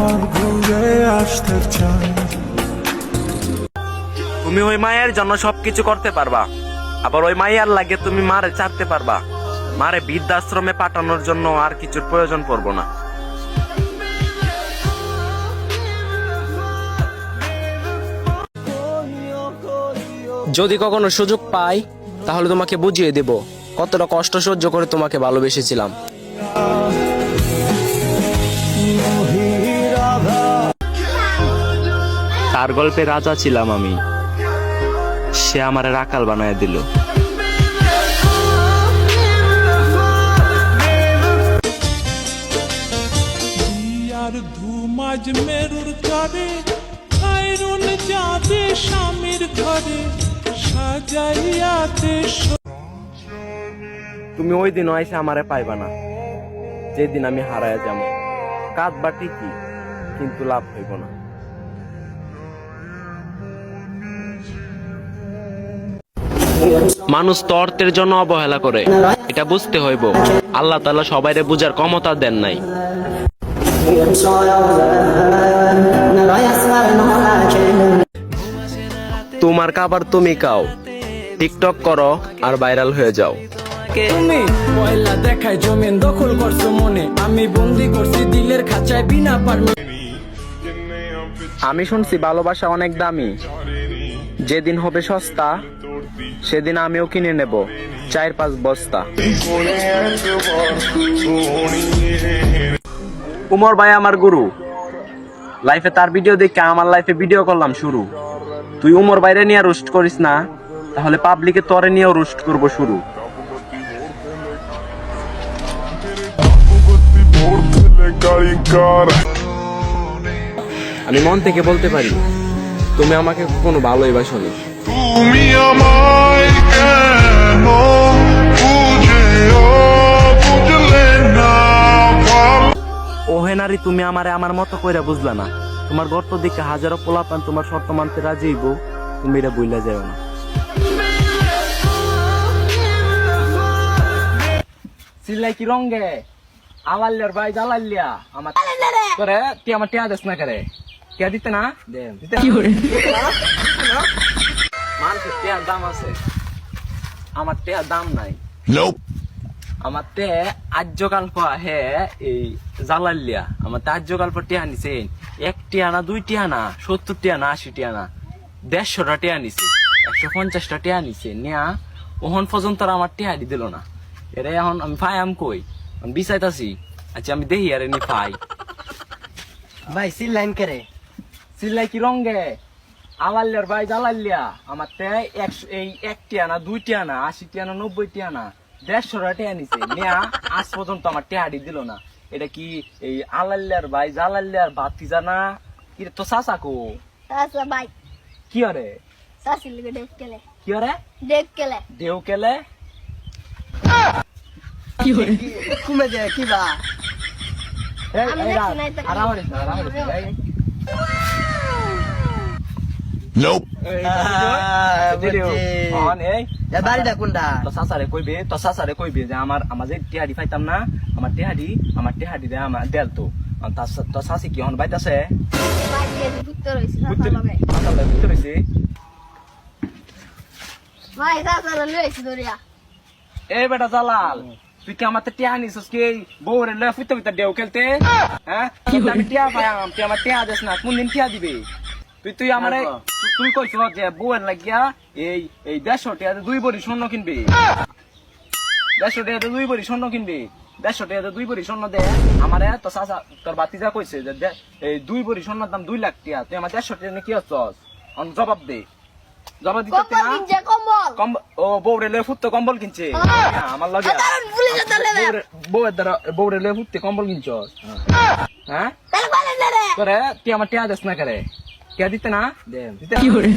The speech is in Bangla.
আবার ঘুরে আসতে চাই। তুমি ওই মায়ের জন্য সবকিছু করতে পারবা। আবার ওই মায়ের লাগে তুমি মারে চাটতে পারবা। মারে বৃদ্ধাশ্রমে পাঠানোর জন্য আর কিছুর প্রয়োজন পড়ব না। যদি কখনো সুযোগ পাই তাহলে তোমাকে বুঝিয়ে দেব কতটা কষ্ট সহ্য করে তোমাকে ভালোবেসেছিলাম। তার গল্পে রাজা ছিলাম আমি। সে আমার রাকাল বানায় দিল। আর মেরুর করে যাবে স্বামীর ঘরে সাজাইয়াতে তুমি ওই দিন এসে আমারে পাইবা না। যেদিন আমি হারায় যাব কাঁদবা ঠিকই কিন্তু লাভ হইব না। মানুষ তো অর্থের জন্য অবহেলা করে। এটা বুঝতে হইব। আল্লাহ তাআলা সবাইরে বুঝার ক্ষমতা দেন নাই। তোমার খাবার তুমি খাও টিকটক করো আর ভাইরাল হয়ে যাও। তুমি পয়লা দেখায় জমিন দখল করছ মনে। আমি বন্দি করছি দিলের খাঁচায় বিনা পারমি আমি শুনছি ভালোবাসা অনেক দামি। যেদিন হবে সস্তা সেদিন আমিও কিনে নেব চার পাঁচ বস্তা। উমর ভাই আমার গুরু। লাইফে তার ভিডিও দেখে আমার লাইফে ভিডিও করলাম শুরু। তুই উমর বাইরে নিয়ে রোস্ট করিস না, তাহলে পাবলিকে তরে নিয়েও রোস্ট করব শুরু। আমি মন থেকে বলতে পারি, তুমি আমাকে কখনো ভালোই বাসনি। তুমি আমায় কেন বুঝেও বুঝলে না ওহে নারী তুমি আমারে আমার মতো কইরা বুঝলা না। তোমার গর্ত দিকে হাজারো পোলাপান তোমার শর্ত মানতে রাজি হইব তুমি এটা বইলা যাও না। সিলাই কি রঙ্গে আলাল্লার ভাই জ্বালাল্লিয়া আমার করে তুই আমার টিয়া দেস না করে টিয়া দিতে না? দিতে না? মানুষের টিয়ার দাম আছে। আমার টিয়ার দাম নাই. আমার তে আর্যকাল্প হে এই জালাল্লিয়া আমার তে আর্যকাল্প টিয়া নিছে। এক টিয়া না দুই টিয়া না সত্তর টিয়া না আশি টিয়া না দেড়শোটা টিয়া নিছে একশো পঞ্চাশটা টিয়া নিছে। নেয়া ওহন পর্যন্ত আমার টিয়া দি দিল না। এরে এখন আমি ফাই আম কই? আমি বিচাইতাছি। আচ্ছা আমি দেখি আরে নি ফাই। ভাই সিল লাইন করে? সিল্লাই কি রঙ্গে আলাল্লিয়ার ভাই জালাল্লিয়া আমার তে একশো এই এক টিয়া না দুই টিয়া না আশি টিয়া না নব্বই টিয়া নিছে। নেয়া আজ পর্যন্ত আমার টিয়াডি দিল না। এটা কি এই আলাল্লিয়ার ভাই জালাল্লিয়ার বাতি জানা কি রে, তো চাচা কো? baik. কি kele. কি আরে? Dek kele. দেও কেলে? কমে যায় কি বা? এই, এটা আর আর আমার এসে, এই, এই। Nope. এ বাড়িটা কোনটা তো সাসারে কইবে তো সাসারে কইবে যে আমার আমার যে টিহাডি পাইতাম না আমার টিহাডি আমার টিহাডি দে আমার দেল তো আর তার সা- তো সাসি কি হন বাইতাছে Baik dia di Victor wis. Sasa বুঝতে doria. এই বেটা জালাল তুই কি আমার টিয়া নিছিস কি বউরে লয়ে ফুতে ফুতে দেও খেলতে হ্যাঁ আমি টিয়া তুই আমার টিয়া দিস না কোন দিন টিয়া দিবি তুই তুই আমার তুই কইছ যে বউয়ের লাগিয়া এই এই দেড়শো টিয়াতে দুই বড়ি স্বর্ণ কিনবি। দেড়শো টিয়াতে দুই বড়ি স্বর্ণ কিনবি। দেড়শো টিয়াতে দুই বড়ি স্বর্ণ দে। আমারে তো চাচা তোর বাতিজা কইছে যে এই দুই বড়ি স্বর্ণের দাম দুই লাখ টিয়া। তুই আমার দেড়শো নিয়ে কি হচ্ছস অন জবাব দে। জবাব দিতে kinja ও বউরে লয়ে ফুটতে কম্বল কিনছে। হ্যাঁ, আমার লাগে বউয়ের দ্বারা বউরে লয়ে ফুটতে কম্বল কিনছ হ্যাঁ. করে তুই আমার টিয়া দেস না করে? টিয়া দিতে না দিতে?